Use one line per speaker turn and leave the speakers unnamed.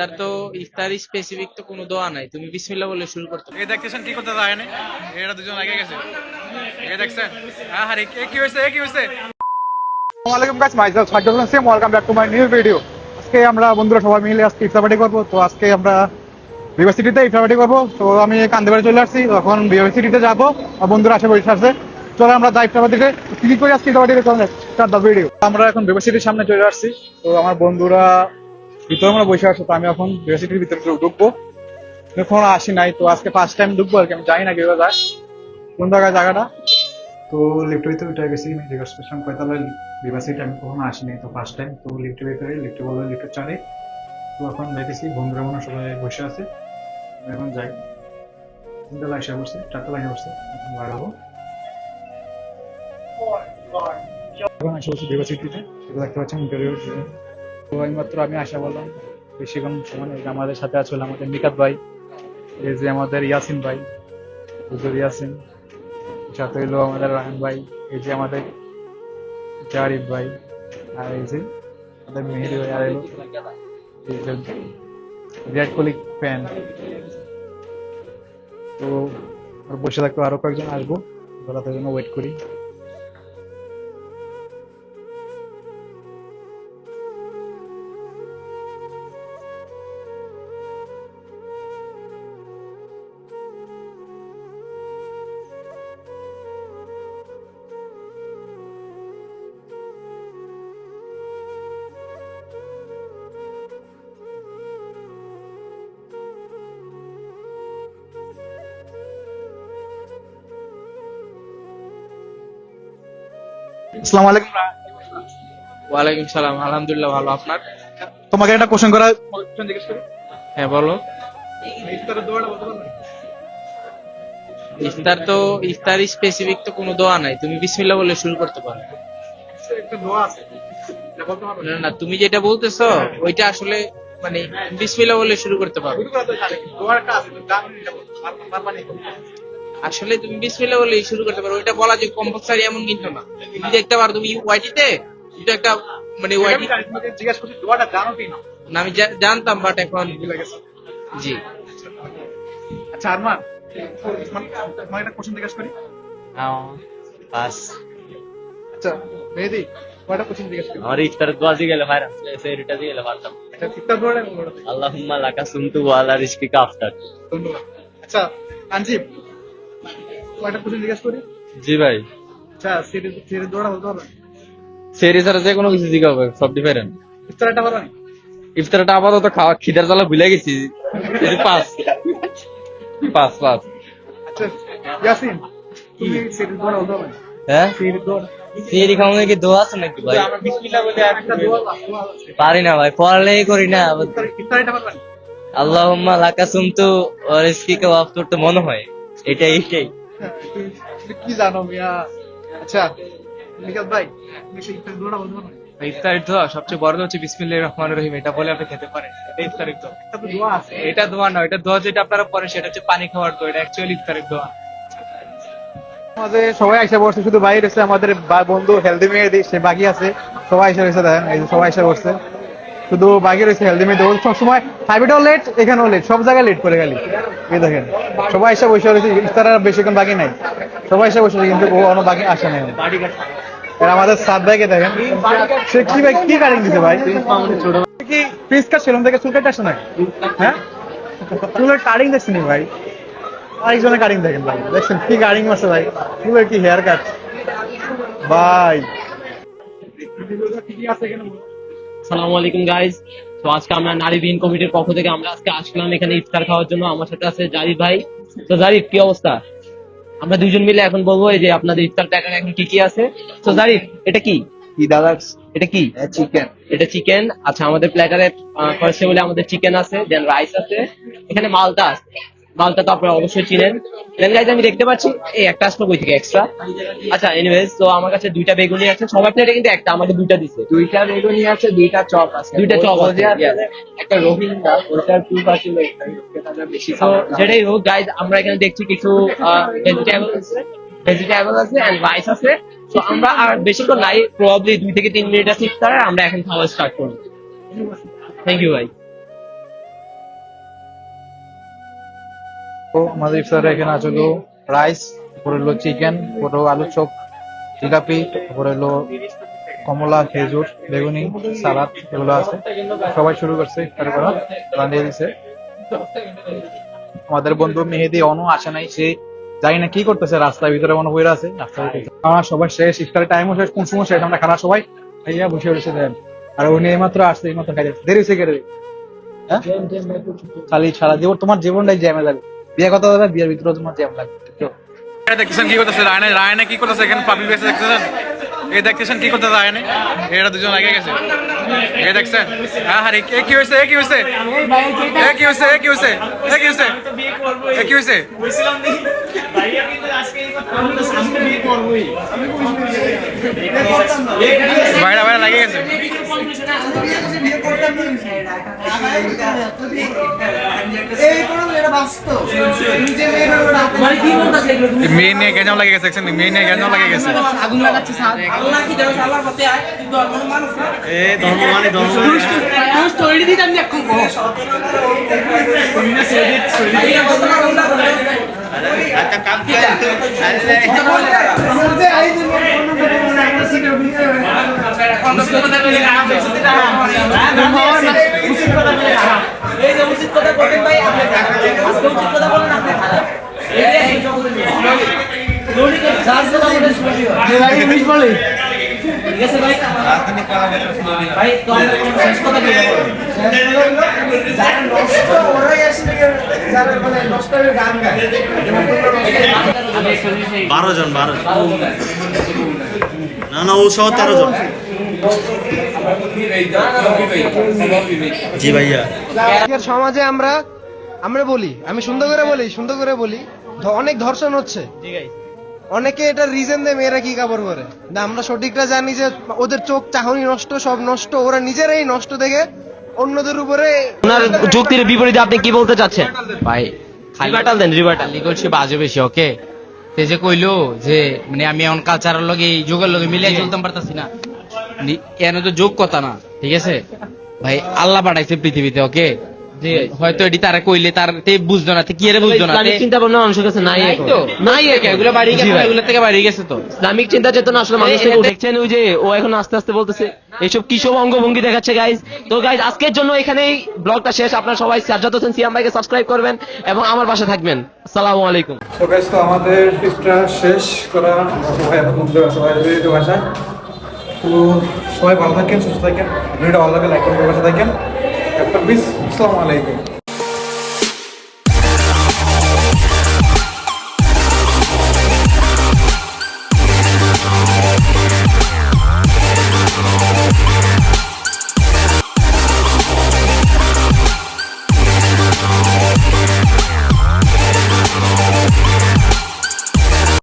ইফতার তো ইফতার স্পেসিফিক তো কোনো দোয়া নাই। তুমি বিসমিল্লাহ বলে শুরু করতে।
এ দেখতেছেন কি করতে যায় না এরা দুজন আগে গেছে। এ দেখছেন? হ্যাঁ হ্যাঁ এ কি হয়েছে এ কি হয়েছে?
আসসালামাইকুম guys myself Sajjad Hossain welcome back to my new video আজকে আমরা বন্ধুরা সবাই মিলে আজকে ইফতার পার্টি করব। তো আজকে আমরা ইউনিভার্সিটিতে ইফতার পার্টি করব। তো আমি কান্দিবাড়ি চলে আসছি তখন ইউনিভার্সিটিতে যাব। আর বন্ধুরা আসে বসে আসছে চলো আমরা যাই ইফতার পার্টিতে কি কি করে আজকে ইফতার পার্টিতে চলে স্টার্ট দ্য ভিডিও আমরা এখন ইউনিভার্সিটির সামনে চলে আসছি। তো আমার বন্ধুরা ভিতরে আমরা বসে আসছে তো আমি এখন ইউনিভার্সিটির ভিতরে ঢুকবো। এখন আসি নাই তো আজকে ফার্স্ট টাইম ঢুকবো আর কি আমি জানি না কীভাবে যায়। কোন জায়গায় জায়গাটা? তো লিফ্ট ভিতরে উঠে গেছি জিজ্ঞাসা করছিলাম কয়তলা ইউনিভার্সিটি আমি কখনো আসিনি তো ফার্স্ট টাইম তো লিফ্টের ভিতরে লিফ্টে বলল লিফ্টে চলে তো এখন দেখেছি বন্ধুরা মনে সবাই বসে আছে। আমি এখন যাই। তিনতলা এসে বসছে চারতলা এসে বসছে এখন বাড়াবো এখন এসে বসছি ইউনিভার্সিটিতে সেটা দেখতে পাচ্ছেন ইন্টারভিউ তো এই মাত্র আমি আশা বললাম বেশিক্ষণ সময় আমাদের সাথে আছে হলো আমাদের নিকাত ভাই, এই যে আমাদের ইয়াসিন ভাই, হুজুর ইয়াসিন, সাথে হলো আমাদের রায়ন ভাই, এই যে আমাদের জারিফ ভাই, আর এই যে আমাদের মেহেদি ভাই, আর এলো বিরাট কোহলি ফ্যান তো বসে থাকতে আরও কয়েকজন আসব। ওরা জন্য ওয়েট করি। আসসালামু আলাইকুম।
ওয়ালাইকুম সালাম আলহামদুলিল্লাহ ভালো। আপনার?
তোমাকে একটা কোশ্চেন করা কোশ্চেন জিজ্ঞেস করি?
হ্যাঁ বলো।
ইফতারের দোয়াটা বলতে পারবে
ইফতার তো ইফতার স্পেসিফিক তো কোনো দোয়া নাই। তুমি বিসমিল্লাহ বলে শুরু করতে পারো।
একটা দোয়া আছে।
না। না তুমি যেটা বলতেছো ওইটা আসলে মানে বিসমিল্লাহ বলে শুরু করতে পারো।
দোয়াটা আছে
আসলে তুমি বিসমিল্লাহ বলে শুরু করতে পারো। ওইটা বলা যে কম্পালসারি এমন কিন্তু না। তুমি দেখতে পারো তুমি ওয়াইটিতে কিন্তু একটা মানে
আমি
ওয়াইটি
জিজ্ঞেস করছি দোয়াটা জানো কি না?
না আমি জানতাম বাট এখন
ভুলে গেছো।
জি।
আচ্ছা আরমান তোমাকে একটা কোশ্চেন জিজ্ঞেস করি?
বাস।
আচ্ছা মেহেদি কয়টা কোশ্চেন জিজ্ঞেস করি।
আমার ইফতার দোয়া দিয়ে গেলে ভাইরাম সেরিটা দিয়ে গেলে পারতাম
আচ্ছা ইফতার দোয়াটা
আল্লাহুম্মা লাকা সুমতু ওয়া আলা রিজকিকা আফতার।
ধন্যবাদ। আচ্ছা আনজিব কয়টা কোশ্চেন জিজ্ঞেস করি?
জি ভাই।
আচ্ছা সিরিজ সিরিজ দোয়াটা বলতে পারবে
সেরি ছাড়া যে কোনো কিছু জিজ্ঞাসা হবে সব ডিফারেন্ট
ইফতারটা
ইফতারটা আপাতত খাওয়া খিদার জ্বালা ভুলে গেছি। এই পাস পাস পাস
আচ্ছা ইয়াসিন তুমি সিরিজ বলতে পারবে
হ্যাঁ?
সিরিজ দোয়াটা
সেরি খাওয়ানো কি দোয়া আছে নাকি ভাই?
আমরা বিসমিল্লাহ বলে একটা দোয়া দোয়া আছে।
পারি না ভাই পড়ালেই করি না। আল্লাহুম্মা লাকা সুমতু তো মনে হয়। এটাই এটাই।
কি জানো মিয়া? আচ্ছা নিকাত ভাই
ইফতারের দোয়া সবচেয়ে বড় হচ্ছে বিসমিল্লাহির রহমানির রহিম। এটা বলে আপনি খেতে পারেন। এটা ইফতারের দোয়া।
একটা দোয়া আছে।
এটা দোয়া নয় এটা দোয়া যেটা আপনারা পড়েন সেটা হচ্ছে পানি খাওয়ার দোয়া। এটা অ্যাকচুয়ালি ইফতারের দোয়া।
আমাদের সবাই এসে বসছে শুধু বাইরে এসে আমাদের বন্ধু হেলদি মেয়েদি সে বাকি আছে। সবাই এসে রয়েছে দেখেন এই সবাই এসে বসছে। শুধু বাকি রয়েছে হেলদি মেয়েদি ও সবসময় সাইবেটাও লেট এখানেও লেট সব জায়গায় লেট করে গেলি এই দেখেন, সবাই এসে বসে রয়েছে ইফতার আর বেশিক্ষণ বাকি নাই। সবাই এসে বসে কিন্তু ও অন্য বাকি আসে আর আমাদের সাত ভাইকে দেখেন, সে কি ভাই, কি কাটিং দিছে ভাই? কি কাট সেলুন থেকে আসছে নাকি হ্যাঁ? চুলের কাটিং দেখছেন ভাই? আরেকজনের কাটিং দেখেন ভাই, দেখছেন কি কাটিং আছে ভাই? চুলের কি হেয়ার কাট ভাই।
সালামু আলাইকুম গাইজ তো আজকে আমরা নারী বিহীন কমিটির পক্ষ থেকে আমরা আজকে আসলাম এখানে ইফতার খাওয়ার জন্য। আমার সাথে আছে জারিফ ভাই। তো জারিফ কি অবস্থা? আমরা দুজন মিলে এখন বলব এই যে আপনাদের ইফতার প্যাটার্ন এখন কি কি আছে। তো জারিফ এটা কি?
কি দাদা?
এটা কি?
চিকেন
এটা চিকেন আচ্ছা আমাদের প্ল্যাটারে ফার্স্টে বলে আমাদের চিকেন আছে দেন রাইস আছে। এখানে মালটা আছে। মালটা তো আপনারা অবশ্যই চিনেন। দেন গাইজ আমি দেখতে পাচ্ছি এই একটা আসলো বই থেকে এক্সট্রা আচ্ছা এনিওয়েজ তো আমার কাছে দুইটা বেগুনি আছে সবার প্লেটে কিন্তু একটা আমাকে দুইটা দিছে।
দুইটা বেগুনি আছে দুইটা চপ আছে।
দুইটা চপ আছে
একটা রোহিঙ্গা ওটার টু আসলে বেশি
তো যেটাই হোক গাইজ আমরা এখানে দেখছি কিছু ভেজিটেবল আছে ভেজিটেবল আছে এন্ড রাইস আছে। তো আমরা আর বেশিক্ষণ নাই প্রবাবলি দুই থেকে তিন মিনিট আছে ইফতারে আমরা এখন খাওয়া স্টার্ট করব। থ্যাংক ইউ ভাই
আমাদের ইফতারে এখানে আছে হলো রাইস তারপরে হলো চিকেন তারপরে আলু চপ, জিলাপি, তারপরে হলো কমলা, খেজুর, বেগুনি, সালাদ এগুলো আছে। সবাই শুরু করছে ইফতার করা রান্ধিয়ে দিছে। আমাদের বন্ধু মেহেদি অনু আসে নাই, সে জানি না কি করতেছে, রাস্তার ভিতরে মনে বইরা আছে, রাস্তার আমার সবাই শেষ, ইফতারের টাইমও শেষ কোন সময় শেষ, আমরা খারাপ সবাই খাইয়া বসে রয়েছে দেন। আর উনি এই এইমাত্র আসছে, এইমাত্র খাইতে দেরি হয়েছে কেটে হ্যাঁ? খালি সারা জীবন, তোমার জীবনটাই জ্যামে যাবে। বিয়ে কথা হবে, বিয়ের ভিতরে তোমার জ্যাম লাগবে
দেখতেছেন কি করতেছে? রায়নে রায়নে কি করতেছে? এখানে পাবলিক বেসে দেখতেছেন? এই দেখতেছেন কি করতেছে রায়নে? এরা দুজন আগে গেছে। এই দেখছেন? হ্যাঁ হ্যাঁ এ কি হয়েছে? এ কি হয়েছে? এ কি হয়েছে? এ কি হয়েছে? এ কি হয়েছে? এ কি হয়েছে? বাইরে বাইরে লাগে গেছে মেয়ে নিয়ে গেঞ্জাম লাগে গেছে মেয়ে নিয়ে গেঞ্জাম লাগে গেছে
আল্লাহ কি দেবে আল্লাহর পথে আয় তুই ধর্মের মানুষ
মানে ধর্ম
এই যে উচিত কথা বলেন ভাই আপনি উচিত কথা বলেন আপনি খারাপ এই যে এই যার কথা বলে শুনবি ভাই ইংলিশ বলে ঠিক আছে ভাই? ভাই তো আমরা কোন শেষ কথা কি যারা নষ্ট ওরাই আসলে যারা মানে নষ্ট হয়ে গান গায়
বারো জন বারো জন। না না ও সহ তেরো জন। জি ভাইয়া।
সমাজে আমরা আমরা বলি আমি সুন্দর করে বলি সুন্দর করে বলি অনেক ধর্ষণ হচ্ছে। অনেকে এটা রিজন দেয় মেয়েরা কি কাপড় করে না আমরা সঠিকটা জানি যে ওদের চোখ চাহনি নষ্ট সব নষ্ট ওরা নিজেরাই নষ্ট দেখে অন্যদের উপরে
ওনার যুক্তির বিপরীতে আপনি কি বলতে চাচ্ছেন?
ভাই
রিভার্টাল দেন রিভার্টাল
করছে বাজে বেশি ওকে সে যে কইলো যে মানে আমি এখন কালচারের লগে এই যুগের লগে মিলিয়ে চলতাম পারতাছি না। নি- এন তো যোগ কথা না ঠিক আছে? ভাই আল্লাহ পাঠাইছে পৃথিবীতে ওকে যে হয়তো এটি তারা কইলে তার তে বুঝতো না কি এর বুঝতো না
চিন্তা ভাবনা মানুষের কাছে নাই
তো
নাই
এগুলো বাড়ি গেছে এগুলো থেকে বাড়ি গেছে তো।
ইসলামিক চিন্তা চেতনা আসলে মানুষ দেখছেন ওই যে ও এখন আস্তে আস্তে বলতেছে এইসব কিসব অঙ্গভঙ্গি দেখাচ্ছে গাইজ তো গাইজ আজকের জন্য এখানেই ব্লগটা শেষ। আপনারা সবাই সাজ্জাদ হোসেন সিয়াম ভাইকে সাবস্ক্রাইব করবেন এবং আমার পাশে থাকবেন। আসসালামু আলাইকুম।
তো গাইস তো আমাদের ট্রিপটা শেষ করা সবাই এখন সবাই বেরিয়ে তো সবাই ভালো থাকেন সুস্থ থাকেন। ভিডিওটা ভালো লাগে লাইক করবেন বাসা থাকেন। একটা বিস আসসালামু আলাইকুম।